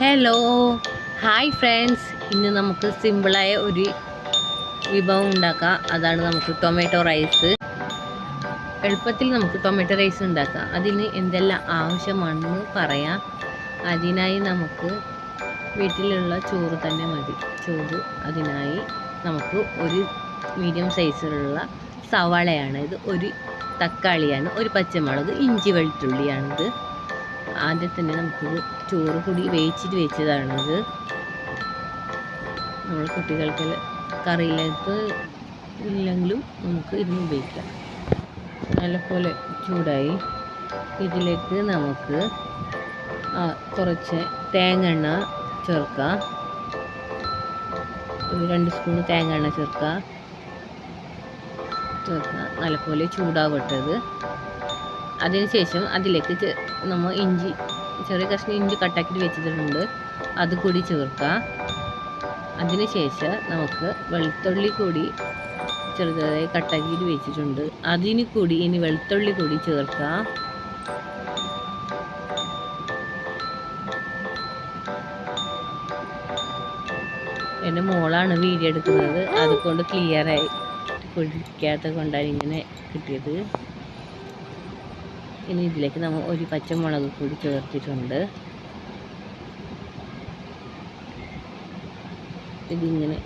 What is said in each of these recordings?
Hello hi friends ഇന്ന് നമുക്ക് സിമ്പിളായ ഒരു വിഭവം ഉണ്ടാക്കാം. അതാണ് നമുക്ക് ടൊമാറ്റോ റൈസ് എളുപ്പത്തിൽ നമുക്ക് ടൊമാറ്റോ റൈസ് ഉണ്ടാക്കാം. അതിന് എന്തെല്ലാം ആവശ്യമാണെന്ന് പറയാം. അതിനായി നമുക്ക് വീട്ടിലുള്ള ചോറ് തന്നെ മതി. ചോറ് അതിനായി നമുക്ക് ഒരു മീഡിയം സൈസിലുള്ള സവാളയാണ്. ഇത് ഒരു തക്കാളിയാണ്. ഒരു പച്ചമുളക് ഇഞ്ചി വെളുത്തുള്ളിയാണിത്. ആദ്യം തന്നെ നമുക്കിത് ചോറ് കൂടി വേവിച്ചിട്ട് വെച്ചതാണിത്. നമ്മൾ കുട്ടികൾക്ക് കറിയിലേക്ക് ഇല്ലെങ്കിലും നമുക്ക് ഇതിന് ഉപയോഗിക്കാം. നല്ലപോലെ ചൂടായി. ഇതിലേക്ക് നമുക്ക് കുറച്ച് തേങ്ങ എണ്ണ ചേർക്കാം ഒരു രണ്ട് സ്പൂൺ തേങ്ങ എണ്ണ ചേർക്കാം ചേർക്കുക നല്ലപോലെ ചൂടാവട്ടത്. അതിനുശേഷം അതിലേക്ക് നമ്മൾ ഇഞ്ചി ചെറിയ കഷ്ണം ഇഞ്ചി കട്ടാക്കിയിട്ട് വെച്ചിട്ടുണ്ട്. അത് കൂടി ചേർക്കുക അതിനുശേഷം നമുക്ക് വെളുത്തുള്ളി കൂടി ചെറുതായി കട്ടാക്കിയിട്ട് വെച്ചിട്ടുണ്ട്. അതിന് കൂടി ഇനി വെളുത്തുള്ളി കൂടി ചേർക്കുക എന്റെ മോളാണ് വീഡിയോ എടുക്കുന്നത്. അതുകൊണ്ട് ക്ലിയറായി കുടിക്കാത്ത കൊണ്ടാണ് ഇങ്ങനെ കിട്ടിയത്. ഇനി ഇതിലേക്ക് നമ്മൾ ഒരു പച്ചമുളക് കൂടി ചേർത്തിട്ടുണ്ട്. ഇതിങ്ങനെ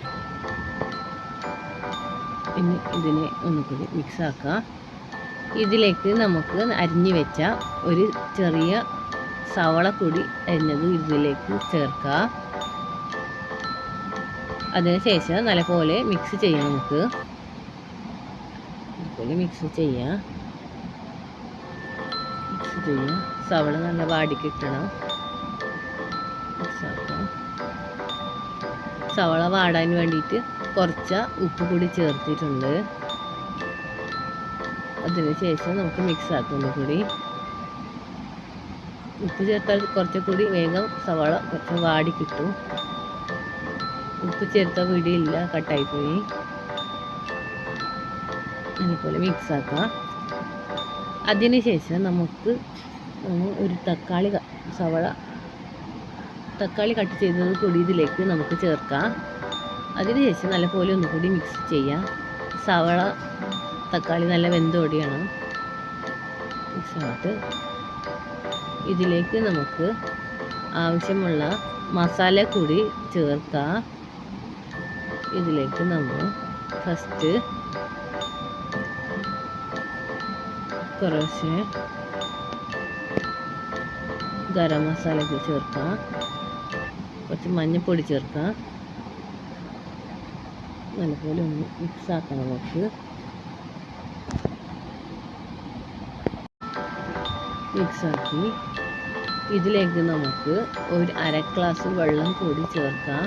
ഇനി ഇതിനെ ഒന്നുകൂടി മിക്സ് ആക്കാം. ഇതിലേക്ക് നമുക്ക് അരിഞ്ഞു വെച്ച ഒരു ചെറിയ സവള കൂടി അരിഞ്ഞത് ഇതിലേക്ക് ചേർക്കുക അതിനുശേഷം നല്ലപോലെ മിക്സ് ചെയ്യാം നമുക്ക്. അതുപോലെ മിക്സ് ചെയ്യാം. മിക്സ് ചെയ്യാം. സവള നല്ല വാടി കിട്ടണം മിക്സ് ആക്കാം സവള വാടാൻ വേണ്ടിയിട്ട് കുറച്ച് ഉപ്പ് കൂടി ചേർത്തിട്ടുണ്ട്. അതിന് ശേഷം നമുക്ക് മിക്സ് ആക്കുന്നു കൂടി. ഉപ്പ് ചേർത്താൽ കുറച്ചുകൂടി വേഗം സവാള കുറച്ച് വാടി കിട്ടും. ഉപ്പ് ചേർത്ത പിടിയില്ല കട്ടായിപ്പോയി അതുപോലെ മിക്സ് ആക്കാം. അതിന് ശേഷം നമുക്ക് ഒരു തക്കാളി സവള തക്കാളി കട്ട് ചെയ്തത് കൂടി ഇതിലേക്ക് നമുക്ക് ചേർക്കാം. അതിനുശേഷം നല്ലപോലെ ഒന്നുകൂടി മിക്സ് ചെയ്യാം. സവള തക്കാളി നല്ല വെന്തോടിയാണ് മിക്സ് ആയിട്ട് ഇതിലേക്ക് നമുക്ക് ആവശ്യമുള്ള മസാല കൂടി ചേർക്കാം. ഇതിലേക്ക് നമ്മൾ ഫസ്റ്റ് കുറച്ച് ഗരം മസാല ഒക്കെ ചേർക്കാം കുറച്ച് മഞ്ഞൾപ്പൊടി ചേർക്കാം നല്ലപോലെ ഒന്ന് മിക്സ് ആക്കണം നമുക്ക്. മിക്സ് ആക്കി ഇതിലേക്ക് നമുക്ക് ഒരു അര ഗ്ലാസ് വെള്ളം കൂടി ചേർക്കാം.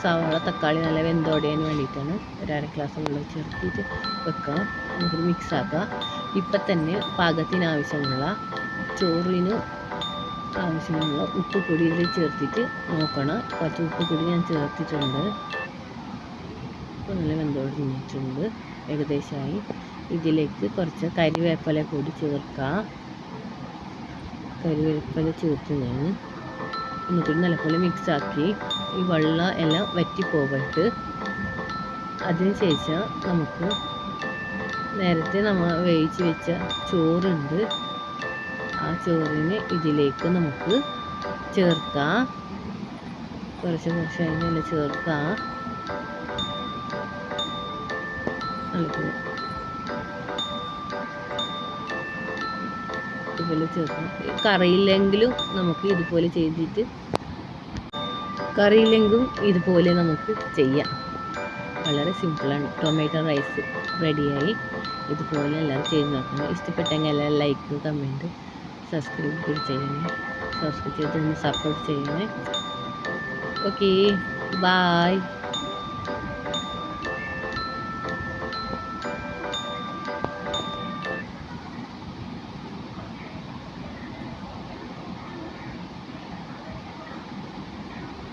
സവാള തക്കാളി നല്ല വെന്തോടിയതിന് വേണ്ടിയിട്ടാണ് ഒരു അര ഗ്ലാസ് വെള്ളം ചേർത്തിട്ട് വെക്കാം എന്നിട്ട് മിക്സ് ആക്കുക ഇപ്പം തന്നെ പാകത്തിന് ആവശ്യമുള്ള ചോറിന് ആവശ്യമുള്ള ഉപ്പ് പൊടി ഇതിൽ ചേർത്തിട്ട് നോക്കണം. കുറച്ച് ഉപ്പ് പൊടി ഞാൻ ചേർത്തിട്ടുണ്ട്. ഇപ്പം നല്ല വെന്തോട് തിന്നിട്ടുണ്ട് ഏകദേശമായി ഇതിലേക്ക് കുറച്ച് കരിവേപ്പില കൂടി ചേർക്കാം. കരിവേപ്പില ചേർത്ത് ഞാൻ എന്നിട്ട് നല്ലപോലെ മിക്സ് ആക്കി ഈ വെള്ളം എല്ലാം വറ്റി പോകട്ട്. അതിനുശേഷം നമുക്ക് നേരത്തെ നമ്മൾ വേവിച്ച് വെച്ച ചോറുണ്ട്. ആ ചോറിന് ഇതിലേക്ക് നമുക്ക് ചേർക്കാം. കുറച്ച് കുറച്ച് അതിനെല്ലാം ചേർക്കാം. ഇതുപോലെ ചേർക്കാം. കറിയില്ലെങ്കിലും നമുക്ക് ഇതുപോലെ ചെയ്തിട്ട് കറിയില്ലെങ്കിലും ഇതുപോലെ നമുക്ക് ചെയ്യാം. വളരെ സിമ്പിളാണ് ടൊമാറ്റോ റൈസ് റെഡിയായി ഇതുപോലെ എല്ലാവരും ചെയ്ത് നോക്കണം. ഇഷ്ടപ്പെട്ടെങ്കിൽ എല്ലാവരും ലൈക്ക് കമന്റ് സബ്സ്ക്രൈബ് കൂടി ചെയ്യണേ. സബ്സ്ക്രൈബ് ചെയ്ത് സപ്പോർട്ട് ചെയ്യണേ. Okay bye